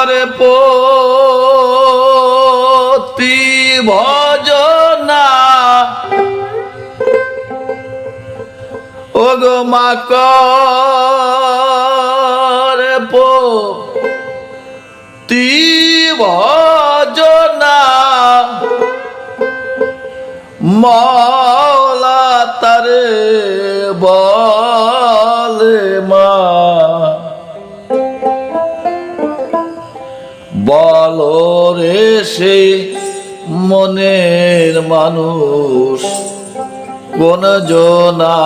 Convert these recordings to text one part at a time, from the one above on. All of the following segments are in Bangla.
করে পতি সে মনের মানুষ। কোন জনা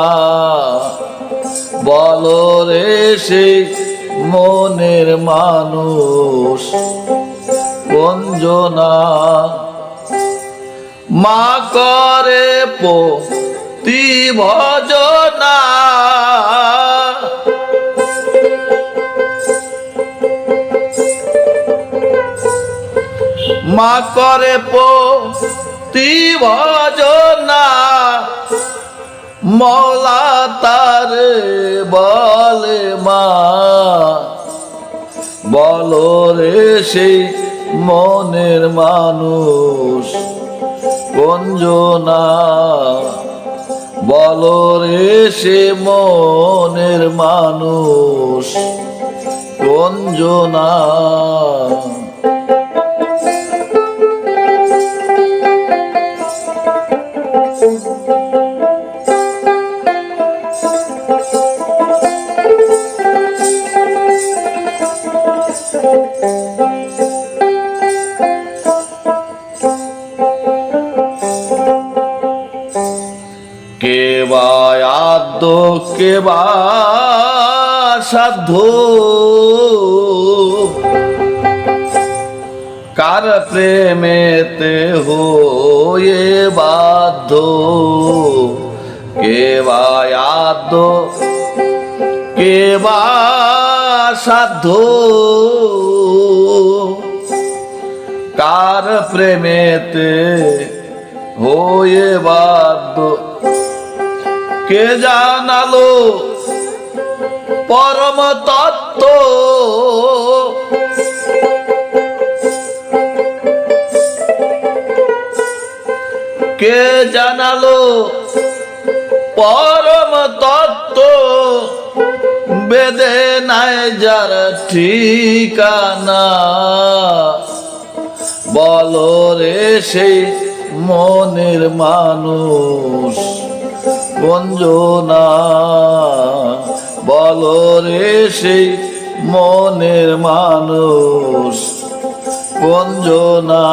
বলো রে সে মনের মানুষ। কোন জনা মা করে পতি ভজনা। মা করে পতি ভজনা মৌলা তার বলে মা, বলো রে সেই মনের মানুষ কঞ্জনা বলো রে সে মনের মানুষ কঞ্জনা আদ্য কে বা সাধ্য। কার প্রেমেতে হয়ে বাধ্য? কে বা আদ্য? কে বা কার প্রেমেতে হয়ে বাধ্য? কে জানালো? পরম তত্ত্ব। কে জানালো? পরম তত্ত্ব। বেদে নাই যার ঠিকানা। বলো রে সেই মনের মানুষ। গঞ্জনা বল রে সেই মনের মানুষ। গঞ্জনা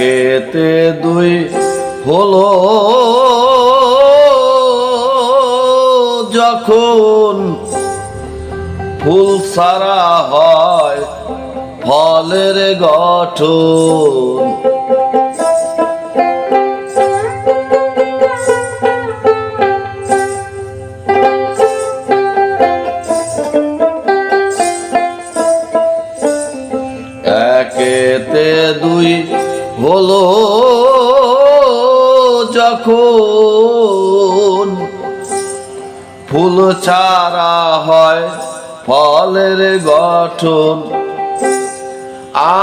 একেতে দুই হলো যখন ফুল সারা হয় ফলের গঠন। একেতে দুই হলো যখন ফুল ছাড়া হয় ফলের গঠন,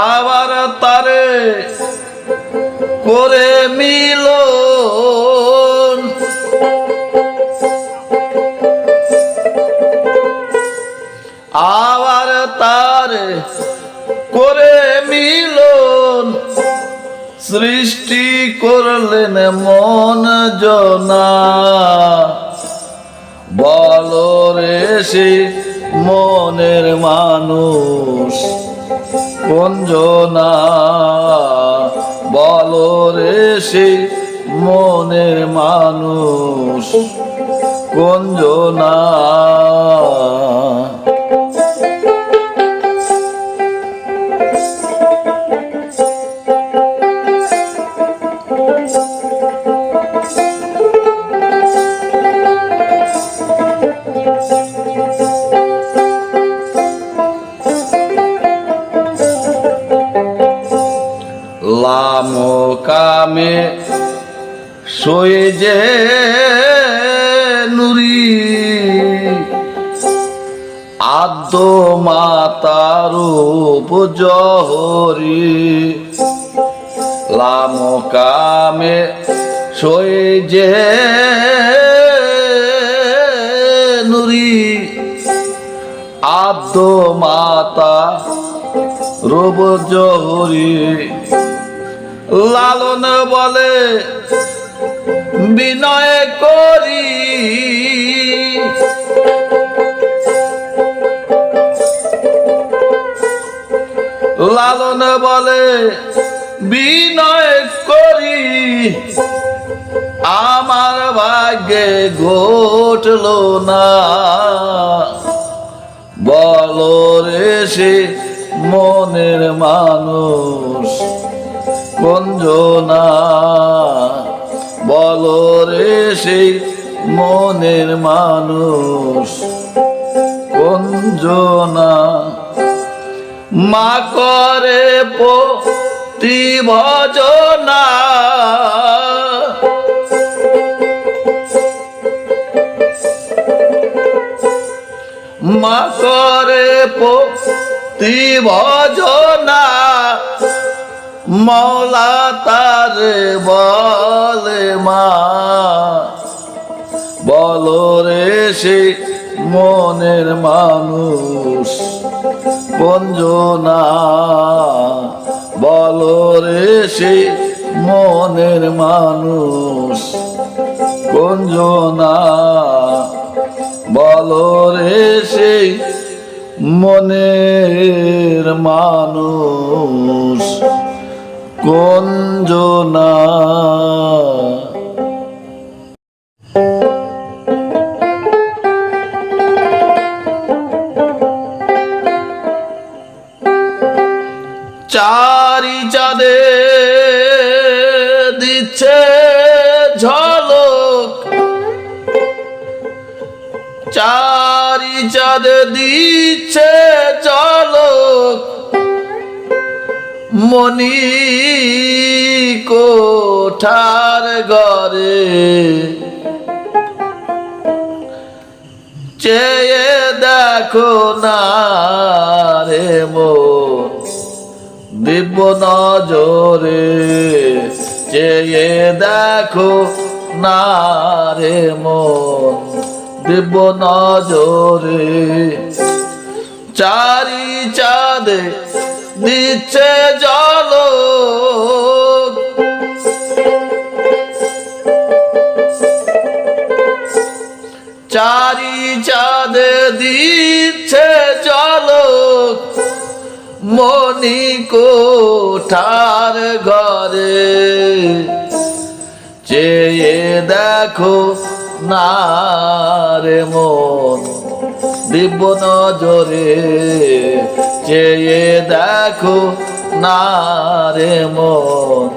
আবার তারে করে মিলন। আবার তারে করে মিলন। সৃষ্টি করলেন মন জনা। বলো মনের মানুষ কঞ্জনা বলো রে সে মনের মানুষ কঞ্জনা লামো কামে সয়ে যে নুরি। আদ্য মাতার জহরি। লামো কামে সয়ে যে নুরি। আদ্য মাতা রূপ জহরি। লালন বলে বিনয় করি। লালন বলে বিনয় করি। আমার ভাগ্যে ঘটল না। বলো রে সে মনের মানুষ। কঞ্জনা বলো রে সেই মনের মানুষ কঞ্জনা মা করে পতি ভজনা, মা করে পতি ভজনা। মৌলা তার বলে মা, বলো রে সে মনের মানুষ কঞ্জনা বলো রে সে মনের মানুষ কঞ্জনা বলো রে সেই মনের মানুষ। কঞ্জনা চারি চাঁদে দিচ্ছে ঝলক। চারি চাঁদে দিচ্ছে ঝলক। মনি কোঠার ঘরে চেয়ে দেখো না রে মন দিব্য নজরে। চেয়ে দেখো না রে মন দিব্য নজরে। চারি চাঁদে দিচ্ছে জল চারি চাঁদে দিচ্ছে জলক মনি কোঠার ঘরে। চেয়ে দেখো না রে মন দিব্য নজরে। চেয়ে দেখো না রে মন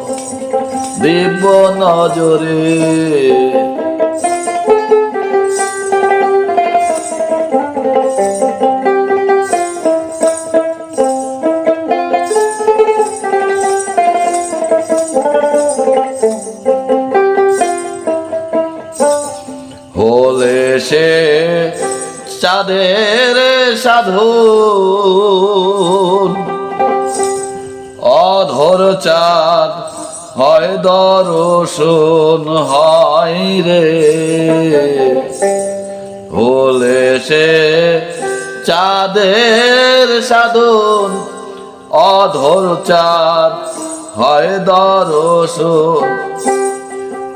দিব্য নজরে। হলে সে চাঁদের সাধু চাঁদ হয় দর্শন হয় রে। হলে সে চাঁদের সাধন অধর চাঁদ হয় দর্শন।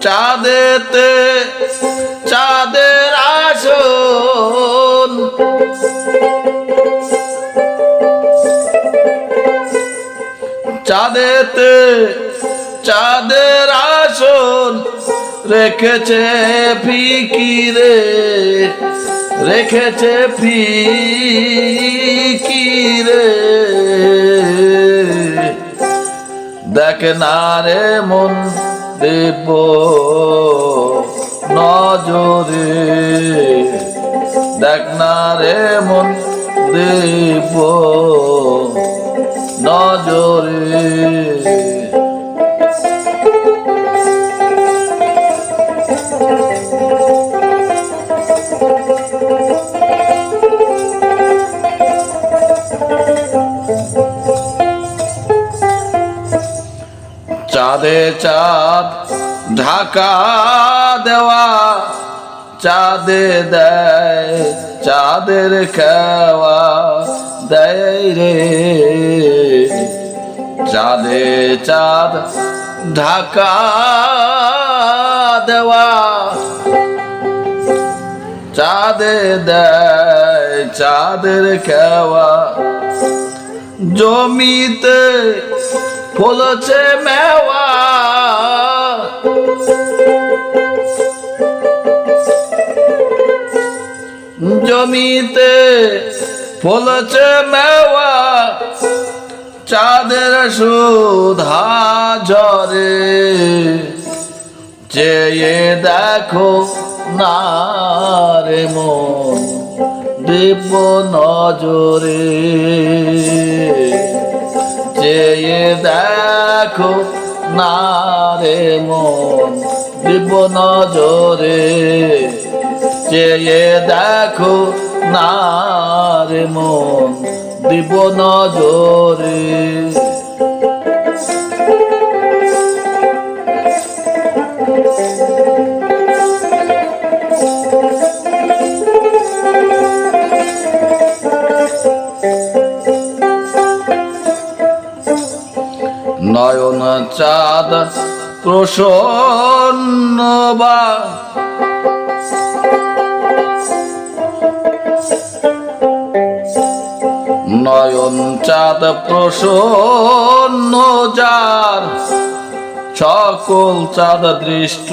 চাঁদেতে চাঁদেতে, চাঁদের আসন রেখেছে ফিকিরে রেখেছে ফিকিরে। দেখ না রে মন দেব নজরে, দেখ না রে মন দেব নজরে। চাঁদে চাঁদ ঢাকা দেওয়া চাঁদে দেয় চাঁদের খাওয়া দেয় রে। চাঁদে চাঁদ ঢাকা দেওয়া। চাঁদে দেয় চাঁদের খেওয়া। জমিতে ফলছে মেওয়া। জমিতে ফলছে মেওয়া। চাঁদের সুধা ঝরে। চেয়ে দেখো না রে মন দেব নজরে। চেয়ে দেখো না রে মন দেব নজরে। চেয়ে দেখো না রে মন দিব নজরে। নয়ন চাঁদ প্রসন্ন বা চাঁদ প্রসন্ন যার সকল চাঁদ দৃষ্ট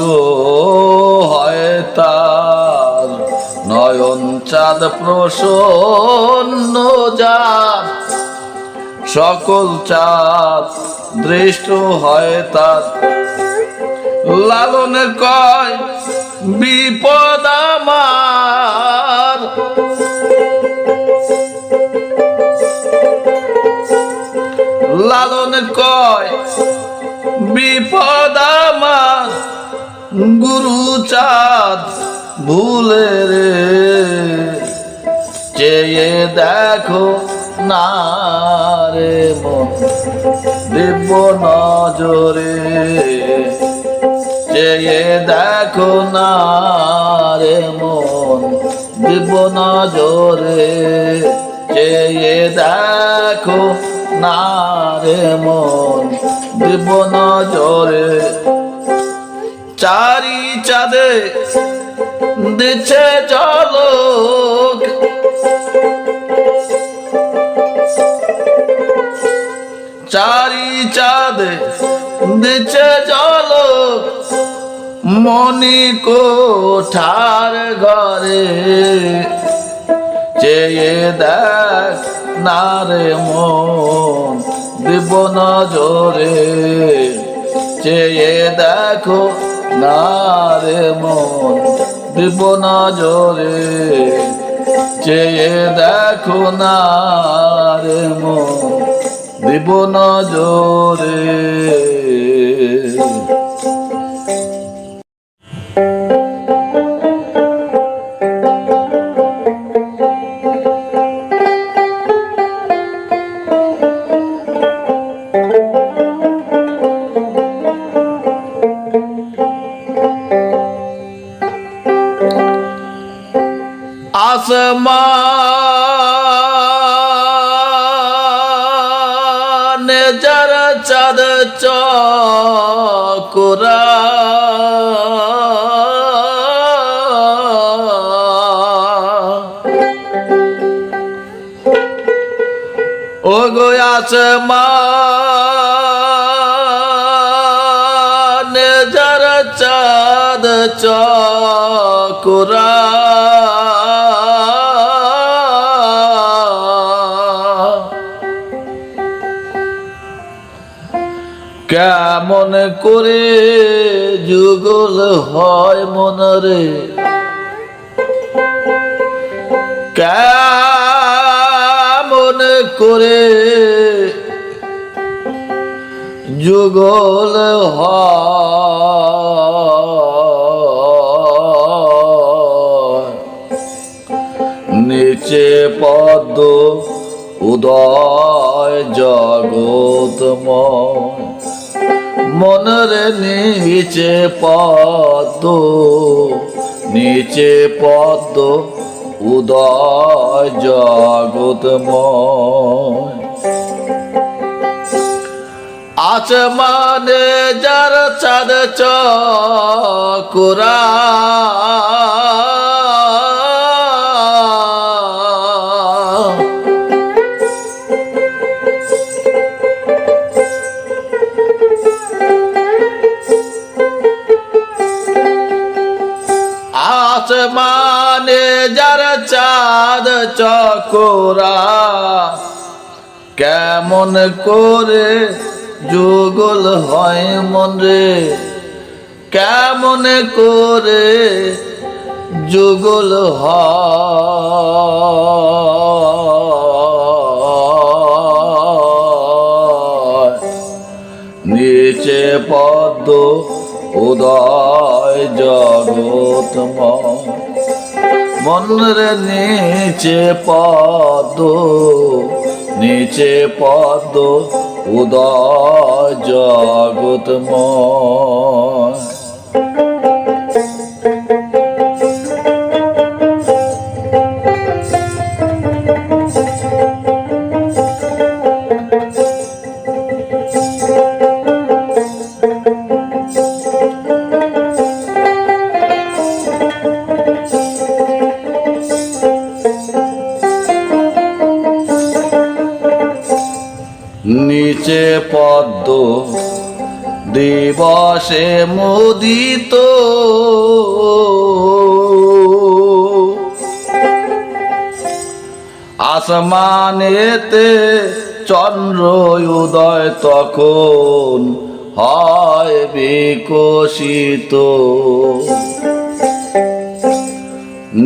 হয় তার। নয়ন চাঁদ প্রসন্ন যার সকল চাঁদ দৃষ্ট হয় তার। লালনে কয় বিপদ আমার লালন কয়, বিপদ আমার গুরু চাঁদ ভুলে রে। চেয়ে দেখো না রে মন নজরে। চেয়ে দেখো না রে মন, দিব্য নজরে। চেয়ে দেখো না মন দিব নজরে। চারি চাঁদে দিচ্ছে জলক চারি চাঁদে দিচ্ছে জলক মনি কোঠার ঘরে চেয়ে দেখ না রে মন দিব নজরে চেয়ে দেখো না রে মন দিব নজরে চেয়ে দেখো না রে মন দিব নজরে। আসমান যারা চাঁদ চকুরা। ও গো আসমান যারা চাঁদ চকুরা। করে যুগল হয় মনরে। কেমন করে যুগল নিচে পদ্ম উদয় জগতময় মনের নিচে পদ্ম নিচে পদ্ম উদয় জগতময় আসমানে যার চাঁদ চকুরা। আসমানে যার চাঁদ চকোরা, কেমন করে যুগল হয় মন রে, কেমন করে যুগল নিচে পদ্ম উদয় জগৎ মনরে নিচে পদ নিচে পদ উদয় জগৎময় নিচে পদ্ম দিবসে মুদিত। আসমানেতে চন্দ্র উদয় তখন হয় বিকশিত।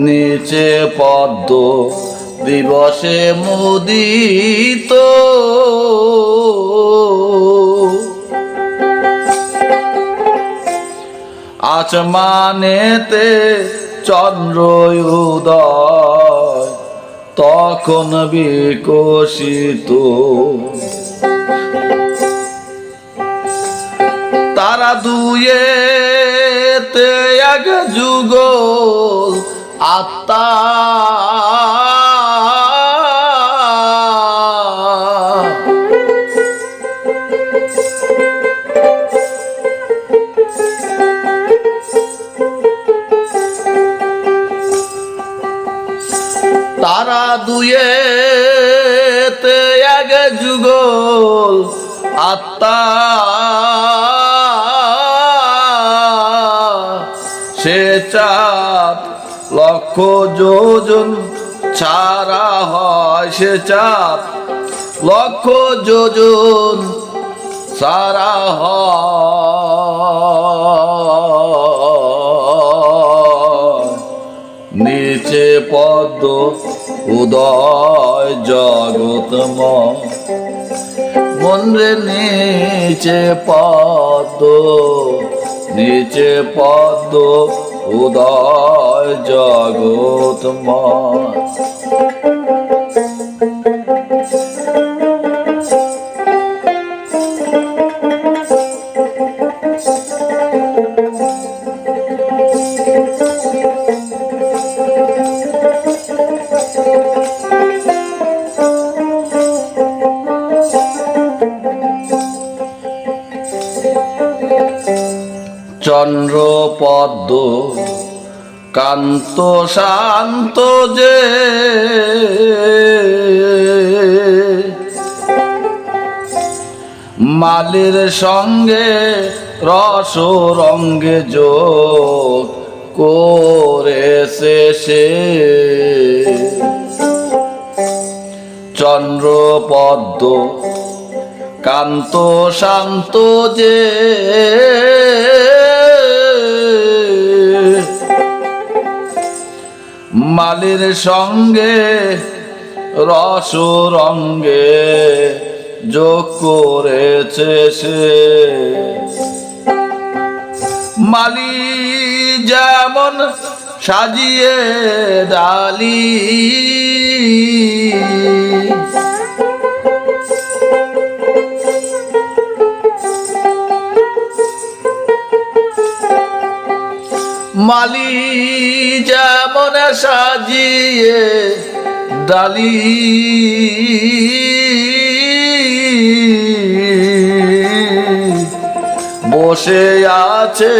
নিচে পদ্ম দিবসে মুদিত। আসমানেতে চন্দ্র উদয় তখন বিকশিত। তারা দুয়েতে এক যুগ আত্মা দুয়েতে এক যুগল আত্মা। সে চাঁদ লক্ষ যোজন ছাড়া হয়, সে চাঁদ লক্ষ যোজন সারা হয়। নিচে পদ্ম উদয় জগতম মন্দ্রে নিচে পদ্ম নিচে পদ্ম উদয় জগতময় পদ্ম, কান্ত শান্ত যে। মালির সঙ্গে রস রঙ্গে যোগ করেছে সে। চন্দ্র পদ্ম, কান্ত শান্ত যে। মালির সঙ্গে রস রঙ্গে যোগ করেছে সে। মালি যেমন সাজিয়ে ডালি মালি যেমন সাজিয়ে ডালি। বসে আছে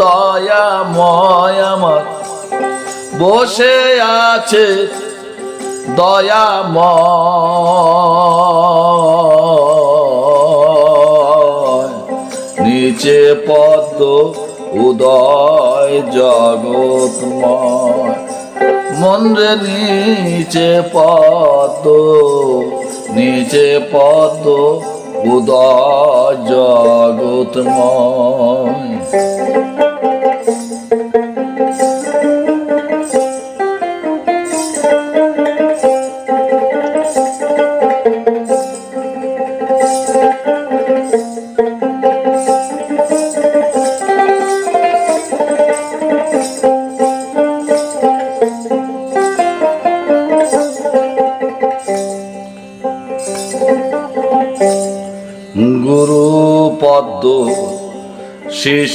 দয়াময় আমার। বসে আছে দয়াময় নিচে পদ্ম উদয় জগৎময় মন্দ্রে নিচে পত নিচে পত উদয় জগৎময়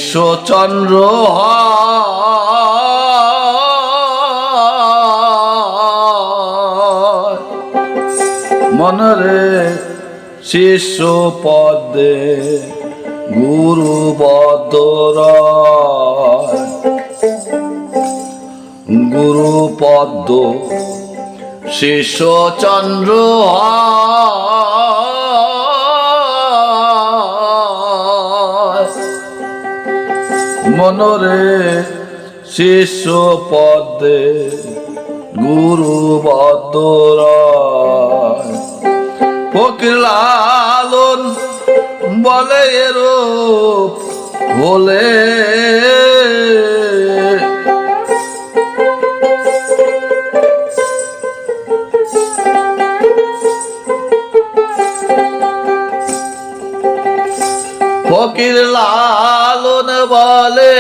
শিষ্য চন্দ্র মনরে শিষ্য পদে গুরু বদর গুরু পদ্ম শিষ্য চন্দ্র মনরে শিষ্য পদে গুরু বদর ফকির লালন বলে এরূপ হলে। ফকির লালন বলে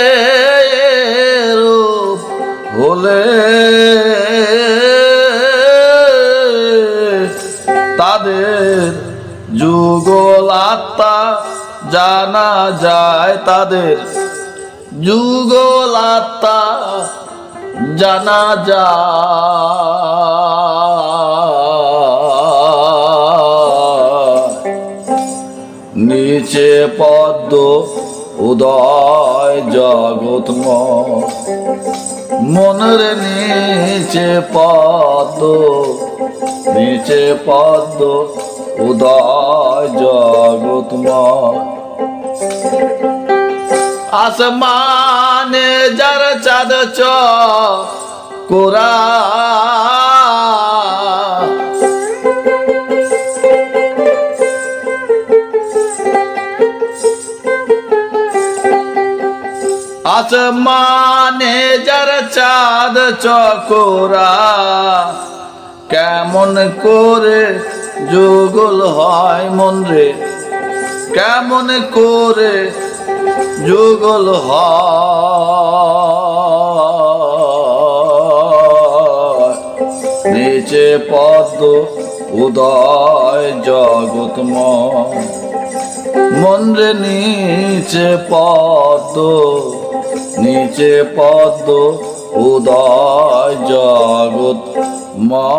হলে। তাদের যুগল আত্মা জানা যায় তাদের যুগল আত্মা জানা যায়। নিচে পদ্ম উদয় জগৎম মনের নিচে পদ্ম নিচে পদ্ম উদয় জগৎম আসমানে যার চাঁদ চ কোরা আসমানে যার চাঁদ চকোরা, কেমন করে যুগল হয় মন রে, কেমন করে যুগল নিচে পদ্ম উদয় জগৎময় মন্দ্রে নিচে পদ্ম নিচে পদ্ম উদয় জগৎ মা।